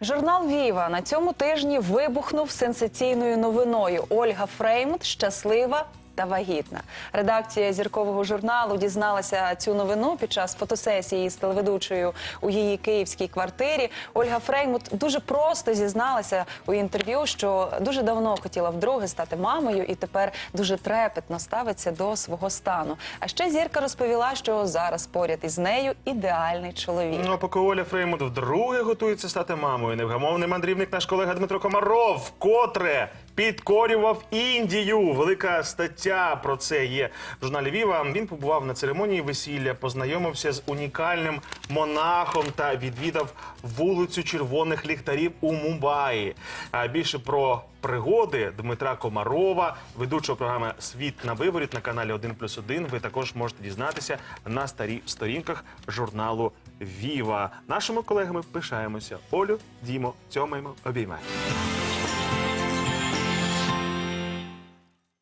Журнал Віва на цьому тижні вибухнув сенсаційною новиною. Ольга Фреймут щаслива. Та вагітна редакція зіркового журналу дізналася цю новину під час фотосесії з телеведучою у її київській квартирі. Ольга Фреймут дуже просто зізналася у інтерв'ю, що дуже давно хотіла вдруге стати мамою, і тепер дуже трепетно ставиться до свого стану. А ще зірка розповіла, що зараз поряд із нею ідеальний чоловік. Ну, а поки Оля Фреймут вдруге готується стати мамою, невгамовний мандрівник наш колега Дмитро Комаров вкотре підкорював Індію. Велика стаття про це є в журналі Віва. Він побував на церемонії весілля, познайомився з унікальним монахом та відвідав вулицю червоних ліхтарів у Мумбаї. А більше про пригоди Дмитра Комарова, ведучого програми Світ на виворіт на каналі 1+,1 ви також можете дізнатися на старі сторінках журналу Віва. Нашими колегами пишаємося. Олю, Дімо, цьомаємо, обіймаємо.